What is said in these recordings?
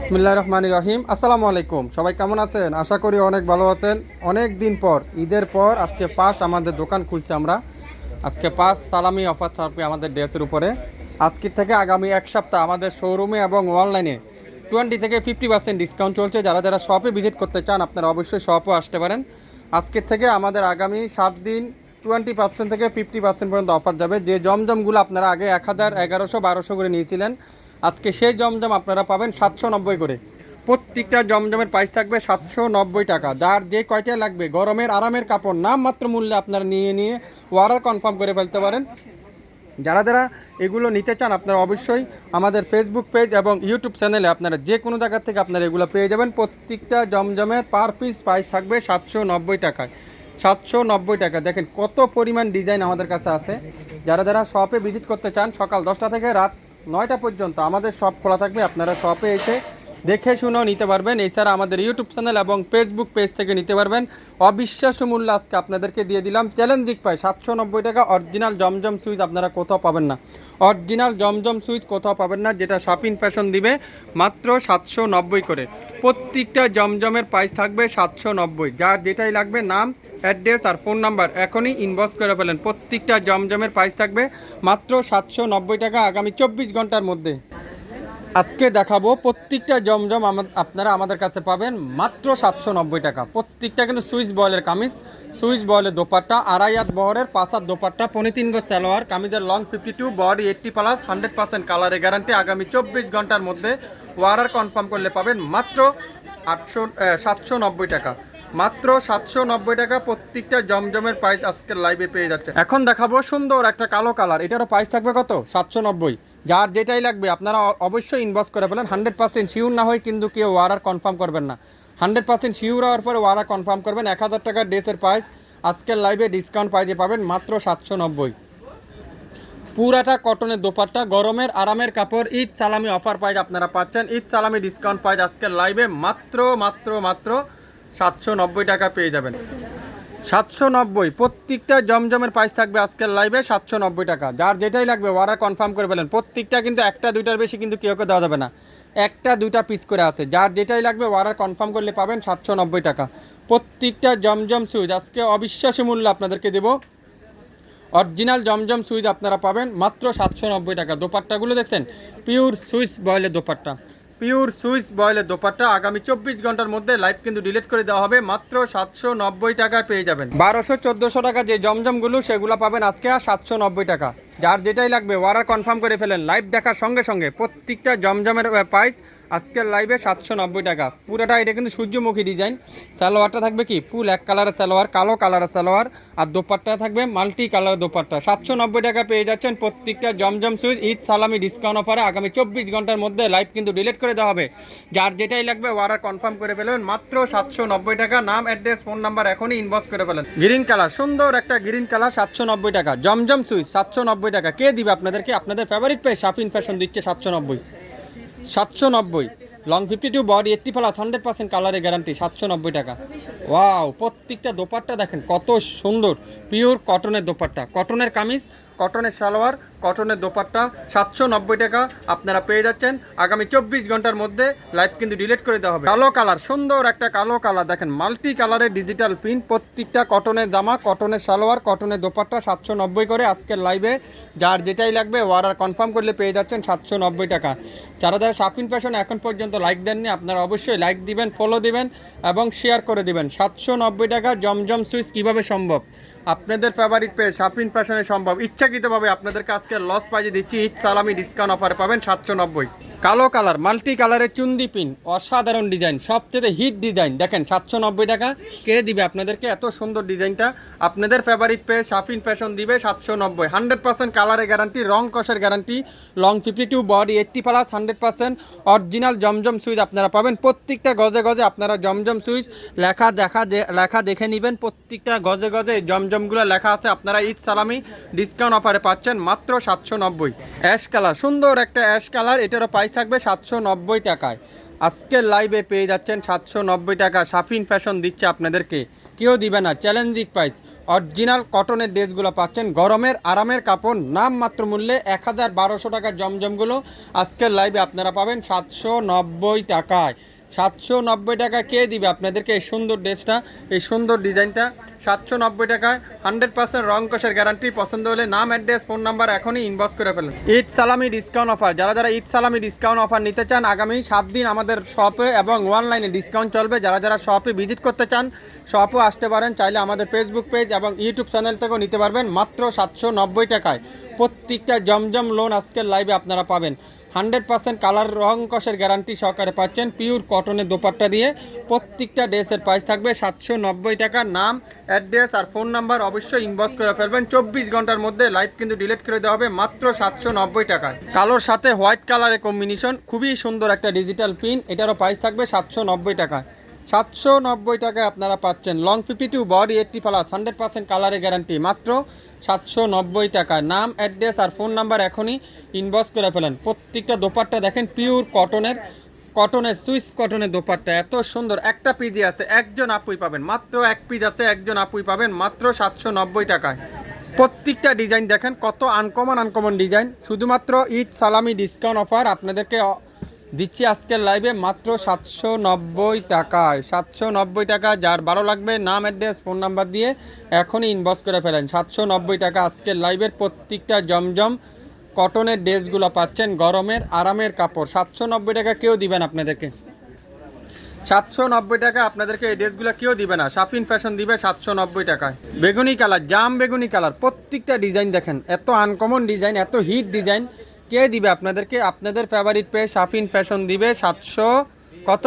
ইসমিল্লাহ রহমান রহিম। আসসালামু আলাইকুম। সবাই কেমন আছেন? আশা করি অনেক ভালো আছেন। অনেক দিন পর, ঈদের পর আজকে পাঁচ আমাদের দোকান খুলছে আমরা। আজকে পাঁচ সালামি অফার থাকবে আমাদের ড্রেসের উপরে। আজকের থেকে আগামী এক সপ্তাহ আমাদের শোরুমে এবং অনলাইনে টোয়েন্টি থেকে ফিফটি পার্সেন্ট ডিসকাউন্ট চলছে। যারা যারা শপে ভিজিট করতে চান, আপনারা অবশ্যই শপও আসতে পারেন। আজকের থেকে আমাদের আগামী সাত দিন টোয়েন্টি পার্সেন্ট থেকে ফিফটি পার্সেন্ট পর্যন্ত অফার যাবে। যে জমজমগুলো আপনারা আগে এক হাজার, এগারোশো, বারোশো করে নিয়েছিলেন আজকে সেই জমজম আপনারা পাবেন সাতশো নব্বই করে। প্রত্যেকটা জমজমের প্রাইস থাকবে সাতশো নব্বই টাকা। যার যে কয়টা লাগবে, গরমের আরামের কাপড়, নামমাত্র মূল্যে আপনারা নিয়ে নিয়ে অর্ডার কনফার্ম করে ফেলতে পারেন। যারা যারা এগুলো নিতে চান, আপনারা অবশ্যই আমাদের ফেসবুক পেজ এবং ইউটিউব চ্যানেলে আপনারা যে কোনো জায়গা থেকে আপনারা এগুলো পেয়ে যাবেন। প্রত্যেকটা জমজমের পার পিস প্রাইস থাকবে সাতশো নব্বই টাকায়। সাতশো নব্বই টাকা। দেখেন কত পরিমাণ ডিজাইন আমাদের কাছে আছে। যারা যারা শপে ভিজিট করতে চান, সকাল দশটা থেকে রাত নয়টা পর্যন্ত। আমাদের শপ খোলা থাকবে, আপনারা শপে এসে দেখে শুনেও নিতে পারবেন। এছাড়া আমাদের ইউটিউব চ্যানেল এবং ফেসবুক পেজ থেকে নিতে পারবেন। অবিশ্বাস্য মূল্য আজকে আপনাদেরকে দিয়ে দিলাম। চ্যালেঞ্জিক পাই সাতশো নব্বই টাকা অরিজিনাল জমজম সুইচ আপনারা কোথাও পাবেন না। অরিজিনাল জমজম সুইচ কোথাও পাবেন না, যেটা শপিং ফ্যাশন দিবে মাত্র সাতশো নব্বই করে। প্রত্যেকটা জমজমের প্রাইস থাকবে সাতশো নব্বই। যার যেটাই লাগবে নাম অ্যাড্রেস আর ফোন নাম্বার এখনই ইনবক্স করে ফেলেন। প্রত্যেকটা জমজমের প্রাইস থাকবে মাত্র সাতশো নব্বই টাকা আগামী চব্বিশ ঘণ্টার মধ্যে। আজকে দেখাবো প্রত্যেকটা জমজম আপনারা আমাদের কাছে পাবেন মাত্র সাতশো নব্বই টাকা। প্রত্যেকটা কিন্তু সুইচ বয়েলের কামিজ, সুইচ বয়েলের দোপাট্টা, আড়াই হাত বহরের, পাঁচ হাত দোপাট্টা, পনি তিন গো সালোয়ার, কামিজের long fifty two body eighty plus hundred percent কালারের গ্যারান্টি আগামী চব্বিশ ঘণ্টার মধ্যে ওয়ারার কনফার্ম করলে পাবেন মাত্র আটশো সাতশো নব্বই টাকা। মাত্র সাতশো নব্বই টাকা প্রত্যেকটা জমজমের প্রাইস আজকের লাইভে পেয়ে যাচ্ছে। এখন দেখাবো সুন্দর একটা কালো কালার এটারও প্রাইস থাকবে কত? সাতশো নব্বই। যার যেটাই লাগবে, আপনারা অবশ্যই ইনবক্স করে ফেলেন। হান্ড্রেড পার্সেন্ট শিওর না হয় কিন্তু কেউ ওয়ারার কনফার্ম করবেন না। হান্ড্রেড পার্সেন্ট শিওর হওয়ার পরে ওয়ারা কনফার্ম করবেন। এক হাজার টাকার ড্রেসের প্রাইস আজকের লাইভে ডিসকাউন্ট প্রাইজে পাবেন মাত্র সাতশো নব্বই। পুরাটা কটনের দোপাট্টা, গরমের আরামের কাপড়, ঈদ সালামি অফার প্রাইজ আপনারা পাচ্ছেন। ঈদ সালামি ডিসকাউন্ট প্রাইজ আজকের লাইভে মাত্র মাত্র মাত্র সাতশো নব্বই টাকা পেয়ে যাবেন। সাতশো নব্বই, প্রত্যেকটা জমজমের প্রাইস থাকবে আজকের লাইভে সাতশো নব্বই টাকা। যার যেটাই লাগবে, ওরা কনফার্ম করে ফেলেন। প্রত্যেকটা কিন্তু একটা, দুইটার বেশি কিন্তু কেউ দেওয়া যাবে না। একটা, দুইটা পিস করে আছে। যার যেটাই লাগবে, ওরা কনফার্ম করলে পাবেন সাতশো নব্বই টাকা। প্রত্যেকটা জমজম সুইচ আজকে অবিশ্বাসী মূল্য আপনাদেরকে দেবো। অরিজিনাল জমজম সুইচ আপনারা পাবেন মাত্র সাতশো নব্বই টাকা। দোপাট্টাগুলো দেখছেন? পিওর সুইচ বয়েলের দোপাট্টা। পিওর সুইস বয়েলের দোপাট্টা আগামী চব্বিশ ঘণ্টার মধ্যে লাইভ কিন্তু ডিলিট করে দেওয়া হবে। মাত্র সাতশো নব্বই টাকায় পেয়ে যাবেন। বারোশো চোদ্দোশো টাকা যে জমজমগুলো, সেগুলো পাবেন আজকে সাতশো নব্বই টাকা। যার যেটাই লাগবে ওয়ারার কনফার্ম করে ফেলেন। লাইভ দেখার সঙ্গে সঙ্গে প্রত্যেকটা জমজমের প্রাইস আজকের লাইভে সাতশো নব্বই টাকা। পুরোটা এটা কিন্তু সূর্যমুখী ডিজাইন সালোয়ারটা থাকবে কি? ফুল এক কালারের সালোয়ার, কালো কালারের সালোয়ার। আর দোপাট্টা থাকবে মাল্টি কালার দোপাট্টা। সাতশো নব্বই টাকা পেয়ে যাচ্ছেন প্রত্যেকটা জমজম সুইচ ঈদ সালামি ডিসকাউন্ট অফারে আগামী চব্বিশ ঘণ্টার মধ্যে লাইভ কিন্তু ডিলিট করে দেওয়া হবে। যার যেটাই লাগবে ওয়ারার কনফার্ম করে ফেলবেন মাত্র সাতশো নব্বই টাকা। নাম অ্যাড্রেস ফোন নাম্বার এখনই ইনবক্স করে ফেলেন। গ্রিন কালার সুন্দর একটা গ্রিন কালার সাতশো নব্বই টাকা। জমজম সুইচ সাতশো নব্বই টাকা। কে দিবে আপনাদেরকে? আপনাদের ফেভারিট পেয়ে শাফিন ফ্যাশন দিচ্ছে সাতশো নব্বই। সাতশো নব্বই। Long fifty two body eighty plus hundred percent কালারের গ্যারান্টি সাতশো নব্বই টাকা। ওয়াও প্রত্যেকটা দোপাট্টা দেখেন, কত সুন্দর। পিওর কটনের দোপাট্টা। কটনের কামিজ কটনের সালোয়ার কটনের দোপাট্টা সাতশো নব্বই টাকা আপনারা পেয়ে যাচ্ছেন। আগামী চব্বিশ ঘণ্টার মধ্যে লাইভ কিন্তু ডিলিট করে দেওয়া হবে। কালো কালার সুন্দর একটা কালো কালার দেখেন মাল্টি কালারের ডিজিটাল প্রিন্ট প্রত্যেকটা কটনের জামা কটনের সালোয়ার কটনের দোপাট্টা সাতশো নব্বই করে আজকের লাইভে যার যেটাই লাগবে অর্ডার কনফার্ম করলে পেয়ে যাচ্ছেন সাতশো নব্বই টাকা। যারা যারা শাপিন ফ্যাশন এখন পর্যন্ত লাইক দেননি, আপনারা অবশ্যই লাইক দিবেন ফলো দিবেন এবং শেয়ার করে দিবেন। সাতশো নব্বই টাকা জমজম সুইচ কীভাবে সম্ভব? আপনাদের ফেভারিট পেয়ে শাপিন ফ্যাশনে সম্ভব। ইচ্ছাকৃতভাবে আপনাদেরকে আজকে লস পাইজে দিচ্ছি। ঈদ সালামি ডিসকাউন্ট অফারে পাবেন সাতশো নব্বই। কালো কালার, মাল্টি কালারের চুন্দি পিন, অসাধারণ ডিজাইন, সবচেয়ে হিট ডিজাইন। দেখেন, সাতশো নব্বই টাকা। কে দিবে আপনাদেরকে? এত সুন্দর ডিজাইনটা। আপনাদের ফেভারিট পেয়ে শাফিন ফ্যাশন দিবে সাতশো নব্বই। হান্ড্রেড পার্সেন্ট কালারের গ্যারান্টি রং কষের guarantee long fifty two body eighty plus hundred percent original Zamzam Swiss আপনারা পাবেন। প্রত্যেকটা গজে গজে আপনারা জমজম সুইচ লেখা দেখা লেখা দেখে নেবেন। প্রত্যেকটা গজে গজে জমজমগুলো লেখা আছে। আপনারা ঈদ সালামি ডিসকাউন্ট অফারে পাচ্ছেন মাত্র সাতশো নব্বই। অ্যাশ কালার সুন্দর একটা অ্যাশ কালার এটারও প্রাইস থাকবে সাতশো নব্বই টাকায়। আজকের লাইভে পেয়ে যাচ্ছেন সাতশো নব্বই টাকা সাফিন ফ্যাশন দিচ্ছে আপনাদেরকে। কেউ দিবে না চ্যালেঞ্জিং প্রাইস অরিজিনাল কটনের ড্রেসগুলো পাচ্ছেন, গরমের আরামের কাপড়, নাম মাত্র মূল্যে এক হাজার বারোশো টাকার জমজমগুলো আজকের লাইভে আপনারা পাবেন সাতশো নব্বই টাকায়। সাতশো নব্বই টাকা কে দিবে? আপনাদেরকে এই সুন্দর ড্রেসটা, এই সুন্দর ডিজাইনটা সাতশো নব্বই টাকায় হান্ড্রেড পার্সেন্ট রং কষের গ্যারান্টি পছন্দ হলে নাম অ্যাড্রেস ফোন নাম্বার এখনই ইনবক্স করে ফেলুন। ঈদ সালামি ডিসকাউন্ট অফার যারা যারা ঈদ সালামি ডিসকাউন্ট অফার নিতে চান, আগামী সাত দিন আমাদের শপে এবং অনলাইনে ডিসকাউন্ট চলবে। যারা যারা শপে ভিজিট করতে চান শপও আসতে পারেন, চাইলে আমাদের ফেসবুক পেজ এবং ইউটিউব চ্যানেল থেকেও নিতে পারবেন। মাত্র সাতশো নব্বই টাকায় প্রত্যেকটা জমজম লোন আজকের লাইভে আপনারা পাবেন। হান্ড্রেড পার্সেন্ট কালার রং কষের গ্যারান্টি সহকারে পাচ্ছেন। পিওর কটনের দোপাট্টা দিয়ে প্রত্যেকটা ড্রেসের প্রাইস থাকবে সাতশো নব্বই টাকা। নাম অ্যাড্রেস আর ফোন নাম্বার অবশ্যই ইনবক্স করে ফেলবেন। চব্বিশ ঘণ্টার মধ্যে লাইভ কিন্তু ডিলিট করে দেওয়া হবে মাত্র সাতশো নব্বই টাকায়। কালোর সাথে হোয়াইট কালারের কম্বিনেশন খুবই সুন্দর একটা ডিজিটাল পিন এটারও প্রাইস থাকবে সাতশো নব্বই টাকায়। সাতশো নব্বই টাকায় আপনারা পাচ্ছেন long fifty two body eighty plus hundred percent কালারের গ্যারান্টি মাত্র সাতশো নব্বই টাকা। নাম, অ্যাড্রেস আর ফোন নাম্বার এখনই ইনবক্স করে ফেলেন। প্রত্যেকটা দোপাট্টা দেখেন পিওর কটনের কটনের সুইস কটনের দোপাট্টা। এত সুন্দর, একটা পিজি আছে, একজন আপুই পাবেন। মাত্র এক পিস আছে, একজন আপুই পাবেন, মাত্র সাতশো নব্বই টাকায়। প্রত্যেকটা ডিজাইন দেখেন, কত আনকমন আনকমন ডিজাইন শুধুমাত্র ঈদ সালামি ডিসকাউন্ট অফার আপনাদেরকে দিচ্ছি আজকের লাইভে মাত্র সাতশো নব্বই টাকায়। সাতশো নব্বই টাকা, যার ভালো লাগবে, নাম অ্যাড্রেস ফোন নাম্বার দিয়ে এখনই ইনবক্স করে ফেলেন। সাতশো নব্বই টাকা আজকের লাইভের প্রত্যেকটা জমজম কটনের ড্রেসগুলো পাচ্ছেন গরমের আরামের কাপড়। সাতশো নব্বই টাকা কেউ দিবেন আপনাদেরকে? সাতশো নব্বই টাকা আপনাদেরকে এই ড্রেসগুলো কেউ দিবে না। সাফিন ফ্যাশন দিবে সাতশো নব্বই টাকায়। বেগুনি কালার, জাম বেগুনি কালার, প্রত্যেকটা ডিজাইন দেখেন। এত আনকমন ডিজাইন এত হিট ডিজাইন কে দিবে আপনাদেরকে? আপনাদের ফেভারিট পেয়ে সাফিন ফ্যাশন দিবে সাতশো কত?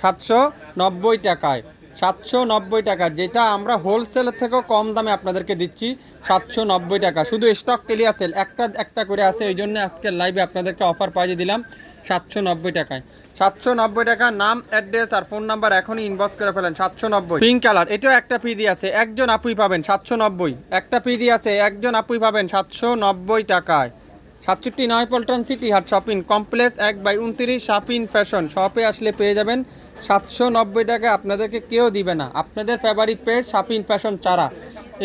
সাতশো নব্বই টাকায়। সাতশো নব্বই টাকা, যেটা আমরা হোলসেলের থেকেও কম দামে আপনাদেরকে দিচ্ছি, সাতশো নব্বই টাকা। শুধু স্টক ক্লিয়ার সেল একটা একটা করে আছে, এই জন্য আজকের লাইভে আপনাদেরকে অফার পাইয়ে দিলাম সাতশো নব্বই টাকায়। সাতশো নব্বই টাকা নাম অ্যাড্রেস আর ফোন নাম্বার এখনই ইনবক্স করে ফেলেন, সাতশো নব্বই। পিঙ্ক কালার এটাও একটা পিডি আছে, একজন আপুই পাবেন সাতশো নব্বই। একটা পিডি আছে, একজন আপুই পাবেন সাতশো নব্বই টাকায়। সাতষট্টি নয় পল্টন সিটি হাট শপিং কমপ্লেক্স এক বাই উনত্রিশ শপিং ফ্যাশন। শপে আসলে পেয়ে যাবেন সাতশো নব্বই টাকা আপনাদেরকে কেউ দিবে না। আপনাদের ফেভারিট পেজ শাপিং ফ্যাশন চারা।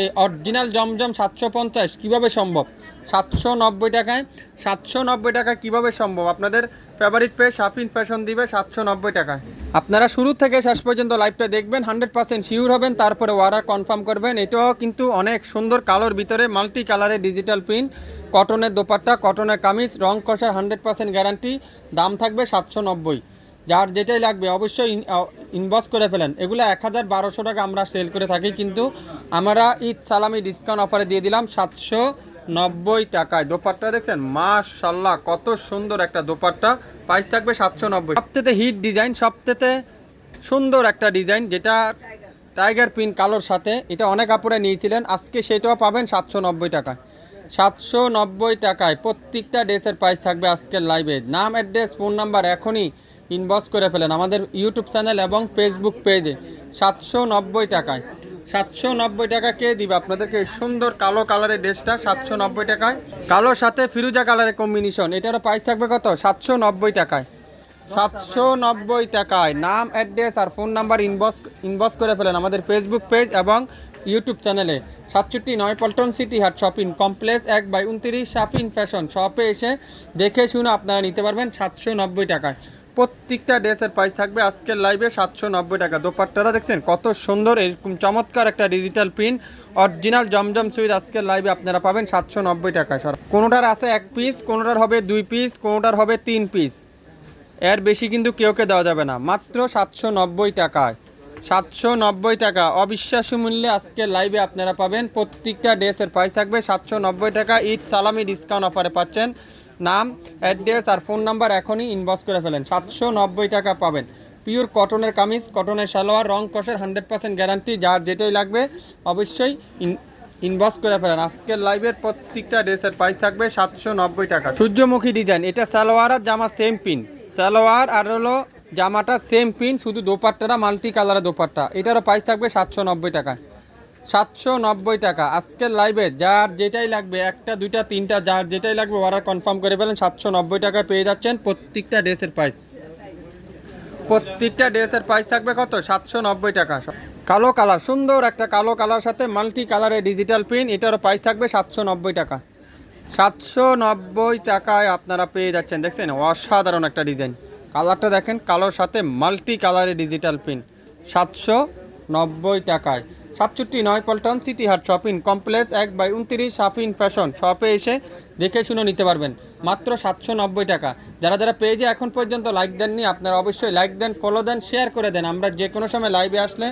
এই অরিজিনাল জমজম সাতশো পঞ্চাশ কীভাবে সম্ভব? সাতশো নব্বই টাকায়, সাতশো নব্বই টাকা কীভাবে সম্ভব? আপনাদের ফেভারিট পেজ শাপিং ফ্যাশন দিবে সাতশো নব্বই টাকায়। আপনারা শুরু থেকে শেষ পর্যন্ত লাইভটা দেখবেন, হান্ড্রেড পার্সেন্ট শিওর হবেন, তারপরে অর্ডার কনফার্ম করবেন। এটাও কিন্তু অনেক সুন্দর কালোর ভিতরে মাল্টি কালারের ডিজিটাল প্রিন্ট কটনের দোপাট্টা কটনের কামিজ, রং কষার হান্ড্রেড পার্সেন্ট গ্যারান্টি দাম থাকবে সাতশো নব্বই। যার যেটাই লাগবে, অবশ্যই ইনবক্স করে ফেলেন। এগুলো এক হাজার বারোশো টাকা আমরা সেল করে থাকি, কিন্তু আমরা ঈদ সালামি ডিসকাউন্ট অফারে দিয়ে দিলাম সাতশো নব্বই টাকায়। দোপাট্টা দেখছেন? মাশাল্লাহ কত সুন্দর একটা দোপাট্টা। প্রাইস থাকবে সাতশো নব্বই। সবথেকে হিট ডিজাইন সবথেকে সুন্দর একটা ডিজাইন যেটা টাইগার প্রিন্ট কালোর সাথে। এটা অনেক আপুরে নিয়েছিলেন, আজকে সেটাও পাবেন সাতশো নব্বই টাকায়। সাতশো নব্বই টাকায় প্রত্যেকটা ড্রেসের প্রাইস থাকবে আজকের লাইভে নাম অ্যাড্রেস ফোন নাম্বার এখনই ইনবক্স করে ফেলেন আমাদের ইউটিউব চ্যানেল এবং ফেসবুক পেজে সাতশো নব্বই টাকায়। সাতশো নব্বই টাকা কে দিবে আপনাদেরকে? সুন্দর কালো কালারের ড্রেসটা সাতশো নব্বই টাকায়। কালোর সাথে ফিরুজা কালারের কম্বিনেশন এটারও প্রাইস থাকবে কত? সাতশো নব্বই টাকায়। সাতশো নব্বই টাকায়। নাম অ্যাড্রেস আর ফোন নাম্বার ইনবক্স ইনবক্স করে ফেলেন আমাদের ফেসবুক পেজ এবং ইউটিউব চ্যানেলে সাতষট্টি নয় Paltan city Haat shopping complex এক বাই উনত্রিশ শপিং ফ্যাশন শপে এসে দেখে শুনে আপনারা নিতে পারবেন সাতশো নব্বই টাকায়। প্রত্যেকটা ড্রেসের প্রাইস থাকবে। আজকের লাইভে সাতশো নব্বই টাকা। দোপাট্টারা দেখছেন? কত সুন্দর, এরকম চমৎকার একটা digital print original Zamzam Swiss আজকের লাইভে আপনারা পাবেন সাতশো নব্বই টাকা। সর কোনোটার আছে এক পিস কোনোটার হবে দুই পিস কোনোটার হবে তিন পিস এর বেশি কিন্তু কেউকে দেওয়া যাবে না। মাত্র সাতশো নব্বই টাকায়। সাতশো নব্বই টাকা। অবিশ্বাস্য মূল্যে আজকে লাইভে আপনারা পাবেন প্রত্যেকটা ড্রেসের প্রাইস থাকবে সাতশো নব্বই টাকা। ঈদ সালামি ডিসকাউন্ট অফারে পাচ্ছেন। নাম, অ্যাড্রেস আর ফোন নাম্বার এখনই ইনবক্স করে ফেলেন। সাতশো নব্বই টাকা পাবেন। পিওর কটনের কামিজ, কটনের সালোয়ার, রং কষের হান্ড্রেড পার্সেন্ট গ্যারান্টি যার যেটাই লাগবে অবশ্যই ইন ইনবক্স করে ফেলেন। আজকের লাইভের প্রত্যেকটা ড্রেসের প্রাইস থাকবে সাতশো নব্বই টাকা। সূর্যমুখী ডিজাইন এটা সালোয়ার আর জামা সেম পিন সালোয়ার আর হলো জামাটা সেম পিন শুধু দোপাট্টাটা মাল্টি কালারের দোপাট্টা। এটারও প্রাইস থাকবে সাতশো নব্বই টাকা সাতশো নব্বই টাকা। আজকের লাইভে যার যেটাই লাগবে, একটা, দুইটা, তিনটা, যার যেটাই লাগবে অর্ডার কনফার্ম করে ফেলেন, সাতশো নব্বই টাকায় পেয়ে যাচ্ছেন প্রত্যেকটা ড্রেসের প্রাইস প্রত্যেকটা ড্রেসের প্রাইস থাকবে কত? সাতশো নব্বই টাকা। কালো কালার সুন্দর একটা কালো কালার সাথে মাল্টি কালারের ডিজিটাল পিন এটারও প্রাইস থাকবে সাতশো নব্বই টাকা। সাতশো নব্বই টাকায় আপনারা পেয়ে যাচ্ছেন, দেখছেন? অসাধারণ একটা ডিজাইন কালারটা দেখেন, কালোর সাথে মাল্টি কালারের ডিজিটাল পিন সাতশো নব্বই টাকায়। সাতষট্টি নয় পল্টন সিটি হাট শপিং কমপ্লেক্স এক বাই উনত্রিশ শাফিন ফ্যাশন শপে এসে দেখে শুনে নিতে পারবেন। মাত্র সাতশো নব্বই টাকা। যারা যারা পেজে এখন পর্যন্ত লাইক দেননি, আপনারা অবশ্যই লাইক দেন ফলো দেন শেয়ার করে দেন। আমরা যে কোনো সময় লাইভে আসলে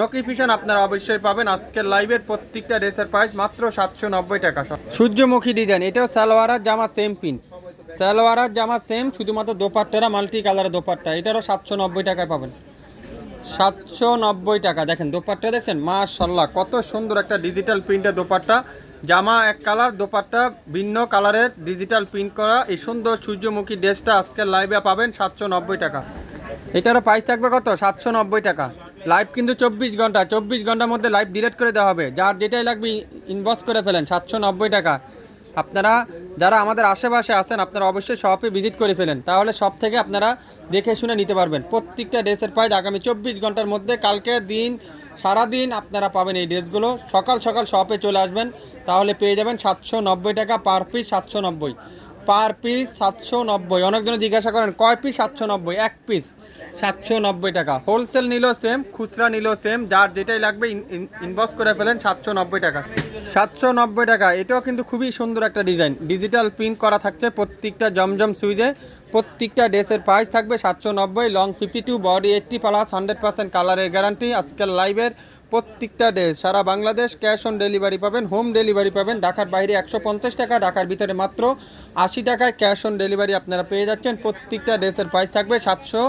নোটিফিকেশন আপনারা অবশ্যই পাবেন। আজকের লাইভের প্রত্যেকটা ড্রেসের প্রাইস মাত্র সাতশো নব্বই টাকা। সূর্যমুখী ডিজাইন এটাও সালোয়ারার জামা সেম পিন সালোয়ারার জামা সেম শুধুমাত্র দোপাট্টারা মাল্টি কালারের দোপাট্টা। এটারও সাতশো নব্বই টাকায় পাবেন। সাতশো নব্বই টাকা। দেখেন, দোপাট্টা দেখছেন? মাশাল্লাহ কত সুন্দর একটা ডিজিটাল প্রিন্টের দোপাট্টা। জামা এক কালার, দোপাট্টা ভিন্ন কালারের ডিজিটাল প্রিন্ট করা। এই সুন্দর সূর্যমুখী ড্রেসটা আজকের লাইভে পাবেন সাতশো নব্বই টাকা। এটারও প্রাইস থাকবে কত? সাতশো নব্বই টাকা। লাইভ কিন্তু চব্বিশ ঘণ্টা, চব্বিশ ঘণ্টার মধ্যে লাইভ ডিলেট করে দেওয়া হবে। যার যেটাই লাগবে ইনবক্স করে ফেলেন, সাতশো নব্বই টাকা। আপনারা যারা আমাদের আশেপাশে আছেন, আপনারা অবশ্যই শপে ভিজিট করে ফেলেন। তাহলে সব থেকে আপনারা দেখে শুনে নিতে পারবেন। প্রত্যেকটা ড্রেসের প্রাইস আগামী চব্বিশ ঘণ্টার মধ্যে কালকে দিন, সারাদিন আপনারা পাবেন এই ড্রেসগুলো সকাল সকাল শপে চলে আসবেন, তাহলে পেয়ে যাবেন সাতশো নব্বই টাকা পার পিস সাতশো নব্বই। পার পিস সাতশো নব্বই। অনেকজন জিজ্ঞাসা করেন, কয় পিস সাতশো নব্বই? এক পিস সাতশো নব্বই টাকা। হোলসেল নিলেও সেম খুচরা নিলেও সেম যার যেটাই লাগবে ইনবক্স করে ফেলেন সাতশো নব্বই টাকা। সাতশো নব্বই টাকা, এটাও কিন্তু খুবই সুন্দর একটা ডিজাইন ডিজিটাল প্রিন্ট করা থাকছে প্রত্যেকটা জমজম সুইজে প্রত্যেকটা ড্রেসের প্রাইস থাকবে সাতশো নব্বই long fifty two body eighty plus hundred percent কালারের গ্যারান্টি আজকের লাইভের প্রত্যেকটা ড্রেস সারা বাংলাদেশ ক্যাশ অন ডেলিভারি পাবেন হোম ডেলিভারি পাবেন। ঢাকার বাইরে একশো পঞ্চাশ টাকা, ঢাকার ভিতরে মাত্র আশি টাকায় ক্যাশ অন ডেলিভারি আপনারা পেয়ে যাচ্ছেন। প্রত্যেকটা ড্রেসের প্রাইস থাকবে সাতশো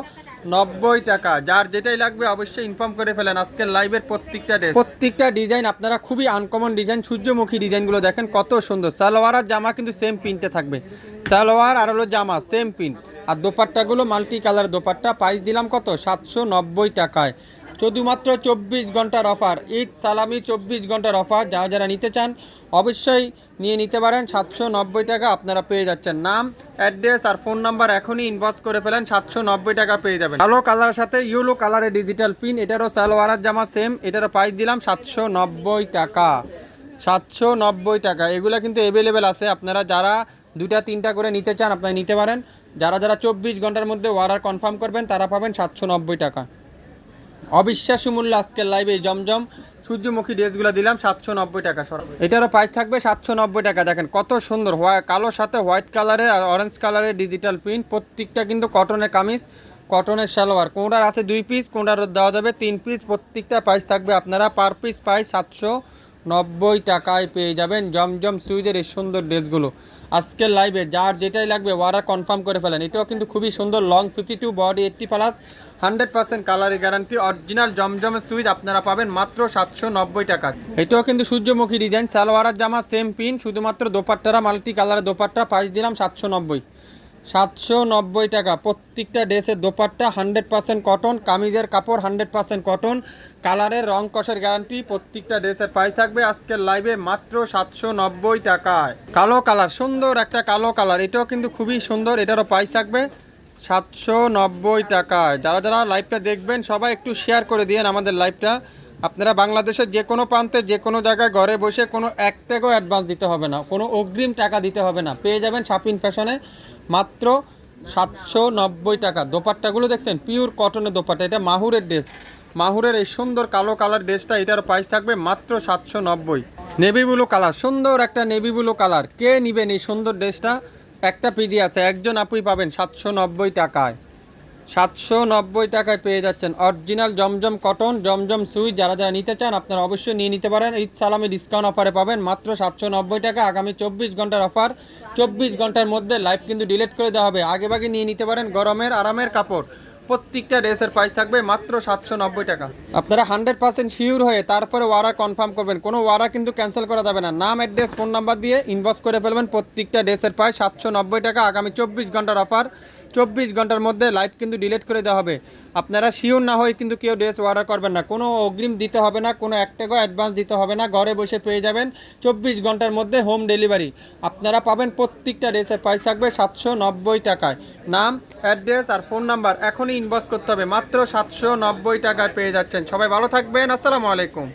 নব্বই টাকা। যার যেটাই লাগবে অবশ্যই ইনফর্ম করে ফেলেন। আজকের লাইভের প্রত্যেকটা ড্রেস প্রত্যেকটা ডিজাইন আপনারা খুবই আনকমন ডিজাইন সূর্যমুখী ডিজাইনগুলো দেখেন, কত সুন্দর। সালোয়ার আর জামা কিন্তু সেম প্রিন্টে থাকবে। সালোয়ার আর হলো জামা সেম প্রিন্ট আর দোপাট্টাগুলো মাল্টি কালার দোপাট্টা। প্রাইস দিলাম কত? সাতশো নব্বই টাকায়। শুধুমাত্র চব্বিশ ঘণ্টার অফার ঈদ, সালামি, চব্বিশ ঘণ্টার অফার যারা যারা নিতে চান, অবশ্যই নিয়ে নিতে পারেন। সাতশো নব্বই টাকা আপনারা পেয়ে যাচ্ছেন। নাম অ্যাড্রেস আর ফোন নাম্বার এখনই ইনবক্স করে ফেলেন। সাতশো নব্বই টাকা পেয়ে যাবেন। কালো কালারের সাথে ইউলো কালারের ডিজিটাল পিন এটারও সালোয়ারার জামা সেম এটারও প্রাইস দিলাম সাতশো নব্বই টাকা। সাতশো নব্বই টাকা। এগুলো কিন্তু অ্যাভেলেবেল আছে। আপনারা যারা দুটা তিনটা করে নিতে চান, আপনারা নিতে পারেন। যারা যারা চব্বিশ ঘণ্টার মধ্যে অর্ডার কনফার্ম করবেন, তারা পাবেন সাতশো নব্বই টাকা। অবিশ্বাস্য মূল্য আজকের লাইভে জমজম। সূর্যমুখী ড্রেসগুলো দিলাম সাতশো নব্বই টাকা সর এটারও প্রাইস থাকবে সাতশো নব্বই টাকা। দেখেন কত সুন্দর হোয়া কালোর সাথে হোয়াইট কালারের আর অরেঞ্জ কালারের ডিজিটাল প্রিন্ট প্রত্যেকটা কিন্তু কটনের কামিজ কটনের সালোয়ার। কোনটার আছে দুই পিস কোনটার দেওয়া যাবে তিন পিস প্রত্যেকটা প্রাইস থাকবে আপনারা পার পিস প্রাইস সাতশো নব্বই টাকায় পেয়ে যাবেন জমজম সুইজের এই সুন্দর ড্রেসগুলো। আজকের লাইভে যার যেটাই লাগবে ওরা কনফার্ম করে ফেলেন। এটাও কিন্তু খুবই সুন্দর long fifty two body eighty plus hundred percent কালারের গ্যারান্টি অরিজিনাল জমজমের সুইচ আপনারা পাবেন মাত্র সাতশো নব্বই টাকা। এটাও কিন্তু সূর্যমুখী ডিজাইন সালোয়ারার জামা সেম পিন শুধুমাত্র দোপাট্টারা মাল্টি কালারের দোপাট্টা প্রাইস দিলাম সাতশো নব্বই। সাতশো নব্বই টাকা। প্রত্যেকটা ড্রেসের দোপাট্টা হান্ড্রেড পার্সেন্ট কটন, কামিজের কাপড় হান্ড্রেড পার্সেন্ট কটন, কালারের রং কষের গ্যারান্টি প্রত্যেকটা ড্রেসের প্রাইস থাকবে আজকের লাইভে মাত্র সাতশো নব্বই টাকায়। কালো কালার সুন্দর একটা কালো কালার এটাও কিন্তু খুবই সুন্দর, এটারও প্রাইস থাকবে সাতশো নব্বই টাকায়। যারা যারা লাইভটা দেখবেন, সবাই একটু শেয়ার করে দিয়েন আমাদের লাইভটা আপনারা বাংলাদেশের যে কোনো প্রান্তে, যে কোনো জায়গায় ঘরে বসে কোনো এক টাকাও অ্যাডভান্স দিতে হবে না, কোনো অগ্রিম টাকা দিতে হবে না। পেয়ে যাবেন শাপিং ফ্যাশনে মাত্র সাতশো নব্বই টাকা। দোপাট্টাগুলো দেখছেন পিওর কটনের দোপাট্টা। এটা মাহুরের ড্রেস মাহুরের এই সুন্দর কালো কালার ড্রেসটা এটার প্রাইস থাকবে মাত্র সাতশো নব্বই। নেভি ব্লু কালার সুন্দর একটা নেভি ব্লু কালার কে নেবেন এই সুন্দর ড্রেসটা একটা পিডি আছে, একজন আপুই পাবেন সাতশো নব্বই টাকায়। সাতশো নব্বই টাকায় পেয়ে যাচ্ছেন। অরিজিনাল জমজম কটন, জমজম সুই, যারা যারা নিতে চান আপনারা অবশ্যই নিয়ে নিতে পারেন। ঈদ সালামি ডিসকাউন্ট অফারে পাবেন মাত্র সাতশো নব্বই টাকা। আগামী চব্বিশ ঘণ্টার অফার চব্বিশ ঘণ্টার মধ্যে লাইভ কিন্তু ডিলিট করে দেওয়া হবে। আগে ভাগে নিয়ে নিতে পারেন গরমের, আরামের কাপড়। প্রত্যেকটা ড্রেসের প্রাইস থাকবে মাত্র সাতশো নব্বই টাকা। আপনারা হান্ড্রেড পার্সেন্ট শিওর হয়ে তারপরে ওয়ারা কনফার্ম করবেন। কোনো ওয়ারা কিন্তু ক্যান্সেল করা যাবে না। নাম অ্যাড্রেস ফোন নাম্বার দিয়ে ইনবক্স করে ফেলবেন প্রত্যেকটা ড্রেসের প্রাইস সাতশো নব্বই টাকা। আগামী চব্বিশ ঘণ্টার অফার চব্বিশ ঘণ্টার মধ্যে লাইট কিন্তু ডিলিট করে দেওয়া হবে। আপনারা শিওর না হয়ে কিন্তু কেউ ড্রেস অর্ডার করবেন না। কোনো অগ্রিম দিতে হবে না, কোনো এক টাকা অ্যাডভান্স দিতে হবে না। ঘরে বসে পেয়ে যাবেন চব্বিশ ঘণ্টার মধ্যে হোম ডেলিভারি আপনারা পাবেন প্রত্যেকটা ড্রেসের প্রাইস থাকবে সাতশো নব্বই টাকায়। নাম অ্যাড্রেস আর ফোন নাম্বার এখনই ইনবক্স করতে হবে। মাত্র সাতশো নব্বই টাকায় পেয়ে যাচ্ছেন। সবাই ভালো থাকবেন। আসসালামু আলাইকুম।